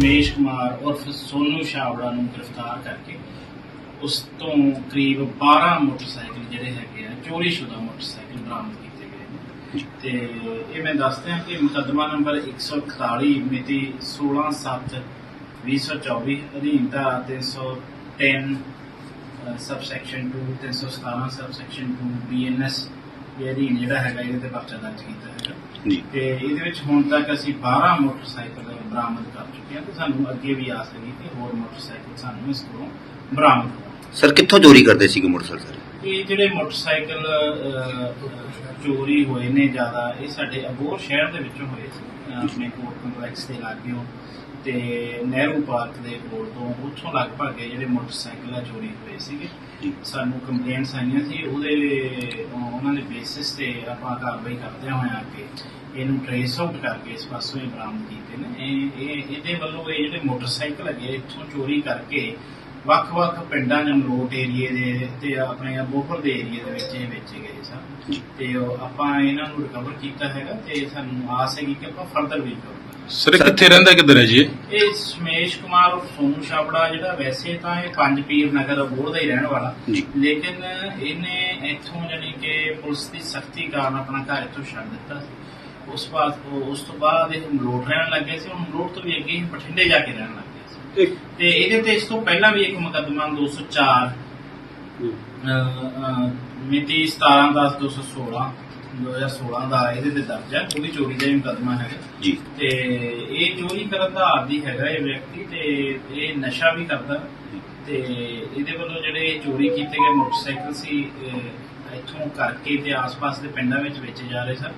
ਕੁਮਾਰ ਉਰਫ ਸੋਨੂ ਛਾਬੜਾ ਨੂੰ ਗ੍ਰਿਫਤਾਰ ਕਰਕੇ ਉਸ ਤੋਂ ਕਰੀਬ 12 ਮੋਟਰਸਾਈਕਲ ਜਿਹੜੇ ਹੈਗੇ ਆ ਚੋਰੀशुदा ਮੋਟਰਸਾਈਕਲ ਬਰਾਮਦ ਕੀਤੇ ਗਏ ਤੇ ਇਹ ਮੈਂ ਦੱਸਦਾ ਕਿ ਮੁਕੱਦਮਾ ਨੰਬਰ 141 ਮਿਤੀ 16/7/2024 ਅਧੀਨ ਦਾ 310 ਸਬਸੈਕਸ਼ਨ 2 317 ਸਬਸੈਕਸ਼ਨ 2 ਬੀਐਨਐਸ ਦੇ ਅਧੀਨ ਜਿਹੜਾ ਹੈਗਾ ਇਹਦੇ ਤੇ ਪਰਚਾ ਦਰਜ ਕੀਤਾ ਹੈਗਾ। ਜੀ। ਤੇ ਇਹਦੇ ਵਿੱਚ ਹੁਣ ਤੱਕ ਅਸੀਂ 12 ਮੋਟਰਸਾਈਕਲ ਬਰਾਮਦ ਕਰ ਚੁੱਕੇ ਹਾਂ ਤੇ ਸਾਨੂੰ ਅੱਗੇ ਵੀ ਆਸ ਹੈਗੀ ਕਿ ਹੋਰ ਮੋਟਰਸਾਈਕਲ ਸਾਨੂੰ ਇਸ ਕੋਲੋਂ ਬਰਾਮਦ ਸਰ ਕਿੱਥੋਂ ਚੋਰੀ ਕਰਦੇ ਸੀਗੇ ਮੋਟਰਸਾਈਕਲ? ਇਹ ਜਿਹੜੇ ਮੋਟਰਸਾਈਕਲ ਚੋਰੀ ਹੋਏ ਨੇ ਜ਼ਿਆਦਾ, ਇਹ ਸਾਡੇ ਅਬੋਰ ਸ਼ਹਿਰ ਦੇ ਵਿੱਚੋਂ ਹੋਏ ਸੀ ਆਪਣੇ ਕੋਰਟ ਕੰਪਲੈਕਸ ਦੇ ਲਾਗਿਓ ਤੇ ਨਹਿਰੂ ਪਾਰਕ ਦੇ ਕੋਲ ਤੋਂ ਉੱਥੋਂ ਲਗਭਗ ਜਿਹੜੇ ਮੋਟਰਸਾਈਕਲ ਆ, ਚੋਰੀ ਹੋਏ ਸੀਗੇ। ਸਾਨੂੰ ਕੰਪਲੇਂਟਸ ਆਈਆਂ ਸੀ, ਉਹਦੇ ਉਹਨਾਂ ਦੇ ਬੇਸਿਸ ਤੇ ਆਪਾਂ ਕਾਰਵਾਈ ਕਰਦੇ ਹੋਏ ਅੱਗੇ ਇਹਨੂੰ ਟ੍ਰੇਸ ਆਊਟ ਕਰਕੇ ਇਸ ਪਾਸੋਂ ਹੀ ਬਰਾਮਦ ਕੀਤੇ ਨੇ। ਇਹ ਇਹਦੇ ਵੱਲੋਂ ਇਹ ਜਿਹੜੇ ਮੋਟਰਸਾਈਕਲ ਹੈਗੇ ਇੱਥੋਂ ਚੋਰੀ ਕਰਕੇ ਵੱਖ-ਵੱਖ ਪਿੰਡਾਂ ਜਮਰੋਟ ਏਰੀਏ ਦੇ ਤੇ ਆਪਣੇ ਬੋਹਰ ਦੇ ਏਰੀਏ ਦੇ ਵਿੱਚ ਇਹ ਵੇਚੇ ਗਏ ਸਨ। ਤੇ ਉਹ ਆਪਾਂ ਇਹਨਾਂ ਨੂੰ ਰਿਕਵਰ ਕੀਤਾ ਹੈਗਾ ਤੇ ਸਾਨੂੰ ਆਸ ਹੈਗੀ ਕਿ ਆਪਾਂ ਫਰਦਰ ਵੀ ਕਰਾਂਗੇ। ਸਰ ਕਿੱਥੇ ਰਹਿੰਦਾ ਕਿੱਧਰ ਹੈ ਜੀ ਇਹ? ਸਮੇਸ਼ ਕੁਮਾਰ ਸੋਨੂ ਛਾਬੜਾ ਜਿਹੜਾ ਵੈਸੇ ਤਾਂ ਇਹ ਪੰਜ ਪੀਰ ਨਗਰ ਅਬੋਹਰ ਦਾ ਹੀ ਰਹਿਣ ਵਾਲਾ। ਲੇਕਿਨ ਇਹਨੇ ਇੱਥੋਂ ਜਾਨੀ ਕਿ ਪੁਲਿਸ ਦੀ ਸਖਤੀ ਕਾਰਨ ਆਪਣਾ ਘਰ ਇੱਥੋਂ ਛੱਡ ਦਿੱਤਾ ਉਸ ਬਾਅਦ ਉਹ- ਉਸ ਤੋਂ ਬਾਅਦ ਇਹ ਮਲੋਟ ਰਹਿਣ ਲੱਗੇ ਸੀ। ਹੁਣ ਮਲੋਟ ਤੋਂ ਵੀ ਅੱਗੇ ਹੀ ਬਠਿੰਡੇ ਜਾ ਕੇ ਰਹਿਣ ਲੱਗੇ ਤੇ ਇਹਦੇ ਤੇ ਇਸ ਤੋਂ ਪਹਿਲਾਂ ਵੀ ਇੱਕ ਮੁਕੱਦਮਾ 204 ਅਹ, ਅਹ, ਮਿਤੀ 17 10 216 2016 ਦਾ ਇਹਦੇ ਤੇ ਦਰਜ ਹੈ। ਉਹ ਵੀ ਚੋਰੀ ਦਾ ਹੀ ਮੁਕੱਦਮਾ ਹੈਗਾ। ਜੀ। ਤੇ ਇਹ ਚੋਰੀ ਕਰਨ ਦਾ ਆਦੀ ਹੈਗਾ ਇਹ ਵਿਅਕਤੀ ਤੇ ਇਹ ਨਸ਼ਾ ਵੀ ਕਰਦਾ। ਤੇ ਇਹਦੇ ਵੱਲੋਂ ਜਿਹੜੇ ਚੋਰੀ ਕੀਤੇ ਗਏ ਮੋਟਰਸਾਈਕਲ ਸੀ ਇੱਥੋਂ ਕਰਕੇ ਤੇ ਆਸ-ਪਾਸ ਦੇ ਪਿੰਡਾਂ ਵਿੱਚ ਵੇਚੇ ਜਾ ਰਹੇ ਸਨ।